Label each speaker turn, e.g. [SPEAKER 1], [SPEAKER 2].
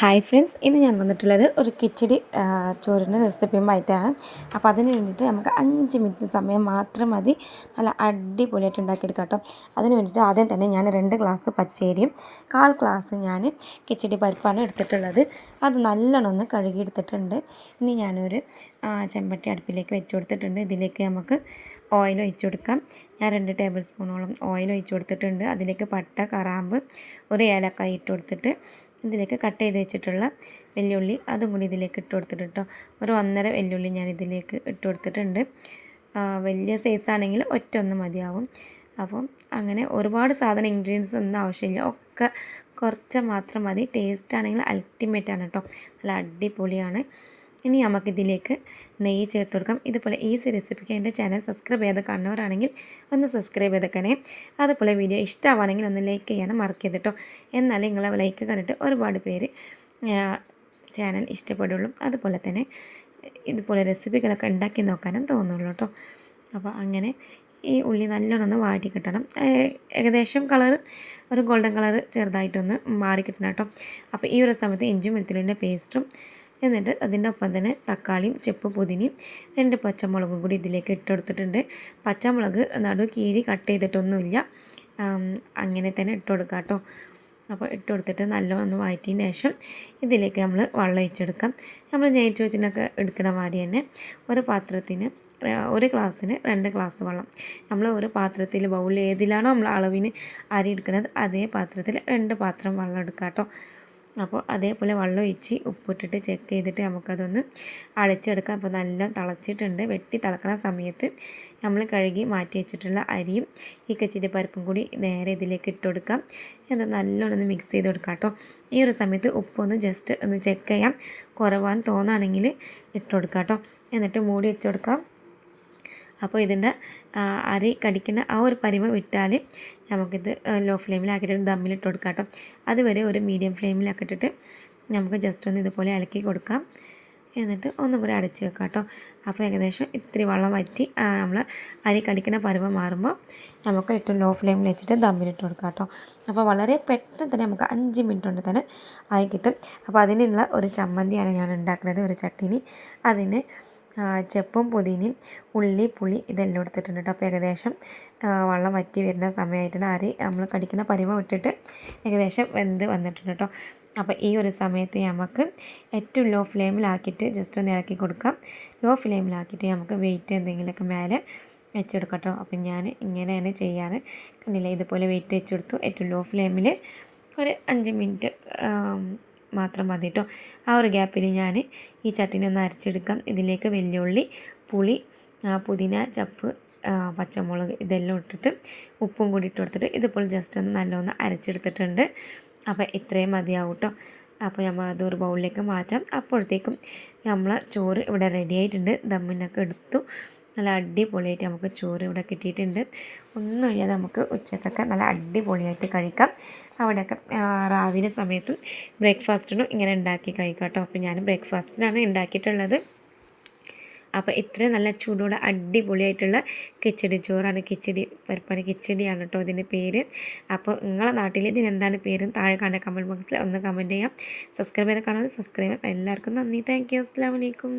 [SPEAKER 1] Hi friends ഇന്ന് ഞാൻ വന്നിട്ടുള്ളത് ഒരു കിച്ചടി ചോറിന്റെ റെസിപ്പിയുമായിട്ടാണ് അപ്പോൾ അതിന് വേണ്ടിയിട്ട് നമുക്ക് അഞ്ച് മിനിറ്റ് സമയം മാത്രം മതി. നല്ല അടിപൊളിയായിട്ട് ഉണ്ടാക്കിയെടുക്കാം കേട്ടോ. അതിന് വേണ്ടിയിട്ട് ആദ്യം തന്നെ ഞാൻ രണ്ട് ഗ്ലാസ് പച്ചരിയും കാൽ ഗ്ലാസ് ഞാൻ കിച്ചടി പരിപ്പാണ് എടുത്തിട്ടുള്ളത്. അത് നല്ലോണം ഒന്ന് കഴുകിയെടുത്തിട്ടുണ്ട്. ഇനി ഞാനൊരു ചെമ്പട്ടി അടുപ്പിലേക്ക് വെച്ച് കൊടുത്തിട്ടുണ്ട്. ഇതിലേക്ക് നമുക്ക് ഓയിൽ ഒഴിച്ചു കൊടുക്കാം. ഞാൻ രണ്ട് ടേബിൾ സ്പൂണോളം ഓയിൽ ഒഴിച്ചു കൊടുത്തിട്ടുണ്ട്. അതിലേക്ക് പട്ട കറാമ്പ് ഒരു ഏലക്കായി ഇട്ട് കൊടുത്തിട്ട് ഇതിലേക്ക് കട്ട് ചെയ്ത് വെച്ചിട്ടുള്ള വെല്ലുള്ളി അതും കൂടി ഇതിലേക്ക് ഇട്ട് കൊടുത്തിട്ട് കേട്ടോ ഒരു ഒന്നര വെല്ലുള്ളി ഞാൻ ഇതിലേക്ക് ഇട്ട് കൊടുത്തിട്ടുണ്ട്. വലിയ സൈസാണെങ്കിൽ ഒറ്റ ഒന്ന് മതിയാവും. അപ്പം അങ്ങനെ ഒരുപാട് സാധനം ഇൻഗ്രീഡിയൻസ് ഒന്നും ആവശ്യമില്ല. ഒക്കെ കുറച്ച് മാത്രം മതി. ടേസ്റ്റ് ആണെങ്കിൽ അൾട്ടിമേറ്റ് ആണ് കേട്ടോ നല്ല അടിപൊളിയാണ്. ഇനി നമുക്കിതിലേക്ക് നെയ്യ് ചേർത്ത് കൊടുക്കാം. ഇതുപോലെ ഈസി റെസിപ്പിക്ക് എന്റെ ചാനൽ സബ്സ്ക്രൈബ് ചെയ്ത് കാണുന്നവരാണെങ്കിൽ ഒന്ന് സബ്സ്ക്രൈബ് ചെയ്തേക്കണേ. അതുപോലെ വീഡിയോ ഇഷ്ടമാണെങ്കിൽ ഒന്ന് ലൈക്ക് ചെയ്യാനും മറക്കരുത് കേട്ടോ. എന്നാൽ നിങ്ങളെ ലൈക്ക് കണ്ടിട്ട് ഒരുപാട് പേര് ചാനൽ ഇഷ്ടപ്പെടുള്ളൂ. അതുപോലെ തന്നെ ഇതുപോലെ റെസിപ്പികളൊക്കെ ഉണ്ടാക്കി നോക്കാനും തോന്നുള്ളൂ കേട്ടോ. അപ്പോൾ അങ്ങനെ ഈ ഉള്ളി നല്ലോണം ഒന്ന് വാട്ടി കിട്ടണം. ഏകദേശം കളർ ഒരു ഗോൾഡൻ കളർ ചെറുതായിട്ടൊന്ന് മാറി കിട്ടണം കേട്ടോ. അപ്പോൾ ഈ ഒരു സമയത്ത് ഇഞ്ചും വെളുത്തുള്ളിന്റെ പേസ്റ്റും എന്നിട്ട് അതിന്റെ ഒപ്പം തന്നെ തക്കാളിയും ചെപ്പ് പുതിനയും രണ്ട് പച്ചമുളകും കൂടി ഇതിലേക്ക് ഇട്ട് കൊടുത്തിട്ടുണ്ട് പച്ചമുളക് നടു കീരി കട്ട് ചെയ്തിട്ടൊന്നുമില്ല. അങ്ങനെ തന്നെ ഇട്ട് കൊടുക്കാം കേട്ടോ. അപ്പോൾ ഇട്ട് കൊടുത്തിട്ട് നല്ലോണം വഴറ്റിയതിന് ശേഷം ഇതിലേക്ക് നമ്മൾ വെള്ളം ഒഴിച്ചെടുക്കാം. നമ്മൾ നെയ്ച്ച് വെച്ചിട്ടൊക്കെ എടുക്കുന്ന മാതിരി തന്നെ ഒരു പാത്രത്തിന് ഒരു ഗ്ലാസ്സിന് രണ്ട് ഗ്ലാസ് വെള്ളം. നമ്മൾ ഒരു പാത്രത്തിൽ ബൗളിൽ ഏതിലാണോ നമ്മൾ അളവിന് അരി എടുക്കുന്നത് അതേ പാത്രത്തിൽ രണ്ട് പാത്രം വെള്ളം എടുക്കാം കേട്ടോ. അപ്പോൾ അതേപോലെ വെള്ളം ഒഴിച്ച് ഉപ്പിട്ടിട്ട് ചെക്ക് ചെയ്തിട്ട് നമുക്കതൊന്ന് അടച്ചെടുക്കാം. അപ്പോൾ നല്ല തിളച്ചിട്ടുണ്ട്. വെട്ടി തിളക്കണ സമയത്ത് നമ്മൾ കഴുകി മാറ്റി വെച്ചിട്ടുള്ള അരിയും ഈ കച്ചിരി പരിപ്പും കൂടി നേരെ ഇതിലേക്ക് ഇട്ട് കൊടുക്കാം. എന്നിട്ട് നല്ലോണം മിക്സ് ചെയ്ത് കൊടുക്കാം കേട്ടോ. ഈ ഒരു സമയത്ത് ഉപ്പൊന്ന് ജസ്റ്റ് ഒന്ന് ചെക്ക് ചെയ്യാം. കുറവാൻ തോന്നുകയാണെങ്കിൽ ഇട്ട് കൊടുക്കാം കേട്ടോ. എന്നിട്ട് മൂടി വെച്ച് കൊടുക്കാം. അപ്പോൾ ഇതിന്റെ അരി കടിക്കുന്ന ആ ഒരു പരിമ വിട്ടാൽ നമുക്കിത് ലോ ഫ്ലെയിമിലാക്കിയിട്ട് ദമ്മിലിട്ട് കൊടുക്കാം കേട്ടോ അതുവരെ ഒരു മീഡിയം ഫ്ലെയിമിലാക്കിയിട്ടിട്ട് നമുക്ക് ജസ്റ്റ് ഒന്ന് ഇതുപോലെ ഇളക്കി കൊടുക്കാം. എന്നിട്ട് ഒന്നും കൂടി അടച്ച് വെക്കാം കേട്ടോ അപ്പോൾ ഏകദേശം ഇത്തിരി വെള്ളം വറ്റി നമ്മൾ അരി കടിക്കുന്ന പരുവം മാറുമ്പോൾ നമുക്ക് ഏറ്റവും ലോ ഫ്ലെയിമിൽ വെച്ചിട്ട് ദമ്മിലിട്ട് കൊടുക്കാം കേട്ടോ അപ്പോൾ വളരെ പെട്ടെന്ന് തന്നെ നമുക്ക് അഞ്ച് മിനിറ്റ് കൊണ്ട് തന്നെ ആയി കിട്ടും. അപ്പോൾ അതിനുള്ള ഒരു ചമ്മന്തിയാണ് ഞാൻ ഉണ്ടാക്കുന്നത് ഒരു ചട്ടിനി. അതിന് ചെപ്പും പുതിനയും ഉള്ളി പുളി ഇതെല്ലാം എടുത്തിട്ടുണ്ട് കേട്ടോ. അപ്പോൾ ഏകദേശം വെള്ളം വറ്റി വരുന്ന സമയമായിട്ടാണ് അരി നമ്മൾ കടിക്കുന്ന പരിമ ഇട്ടിട്ട് ഏകദേശം വെന്ത് വന്നിട്ടുണ്ട് കേട്ടോ. അപ്പോൾ ഈ ഒരു സമയത്ത് നമുക്ക് ഏറ്റവും ലോ ഫ്ലെയിമിലാക്കിയിട്ട് ജസ്റ്റ് ഒന്ന് ഇളക്കി കൊടുക്കാം. ലോ ഫ്ലെയിമിലാക്കിയിട്ട് നമുക്ക് വെയിറ്റ് എന്തെങ്കിലുമൊക്കെ മേലെ വെച്ചെടുക്കാം കേട്ടോ. അപ്പം ഞാൻ ഇങ്ങനെയാണ് ചെയ്യാറ്. കണ്ടില്ല? ഇതുപോലെ വെയിറ്റ് വെച്ചെടുത്തു. ഏറ്റവും ലോ ഫ്ലെയിമിൽ ഒരു അഞ്ച് മിനിറ്റ് മാത്രം മതി കേട്ടോ ആ ഒരു ഗ്യാപ്പിൽ ഞാൻ ഈ ചട്ടിനി ഒന്ന് അരച്ചെടുക്കാം. ഇതിലേക്ക് വെല്ലുള്ളി പുളി പുതിന ചപ്പ് പച്ചമുളക് ഇതെല്ലാം ഇട്ടിട്ട് ഉപ്പും കൂടി ഇട്ട് കൊടുത്തിട്ട് ഇതുപോലെ ജസ്റ്റ് ഒന്ന് നല്ലോണം അരച്ചെടുത്തിട്ടുണ്ട്. അപ്പോൾ ഇത്രയും മതിയാവും കേട്ടോ അപ്പോൾ നമ്മൾ അത് ഒരു ബൗളിലേക്ക് മാറ്റാം. അപ്പോഴത്തേക്കും നമ്മൾ ചോറ് ഇവിടെ റെഡി ആയിട്ടുണ്ട്. ദമ്മിനൊക്കെ എടുത്തു. നല്ല അടിപൊളിയായിട്ട് നമുക്ക് ചോറ് ഇവിടെ കിട്ടിയിട്ടുണ്ട്. ഒന്നും കഴിയാതെ നമുക്ക് ഉച്ചക്കൊക്കെ നല്ല അടിപൊളിയായിട്ട് കഴിക്കാം. അവിടെയൊക്കെ രാവിലെ സമയത്തും ബ്രേക്ക്ഫാസ്റ്റിനും ഇങ്ങനെ ഉണ്ടാക്കി കഴിക്കാം കേട്ടോ. അപ്പോൾ ഞാൻ ബ്രേക്ക്ഫാസ്റ്റിനാണ് ഉണ്ടാക്കിയിട്ടുള്ളത്. അപ്പോൾ ഇത്രയും നല്ല ചൂടോടെ അടിപൊളിയായിട്ടുള്ള കിച്ചടി ചോറാണ് കിച്ചടി പരിപ്പാണ് കിച്ചടിയാണ് കേട്ടോ ഇതിന്റെ പേര്. അപ്പോൾ നിങ്ങളെ നാട്ടിൽ ഇതിനെന്താണ് പേരും താഴെ കാണുന്ന കമന്റ് ബോക്സിൽ ഒന്ന് കമന്റ് ചെയ്യാം. സബ്സ്ക്രൈബ് ചെയ്ത് കാണാതെ സബ്സ്ക്രൈബ് എല്ലാവർക്കും നന്ദി. താങ്ക് യു അസ്സാം വലൈക്കും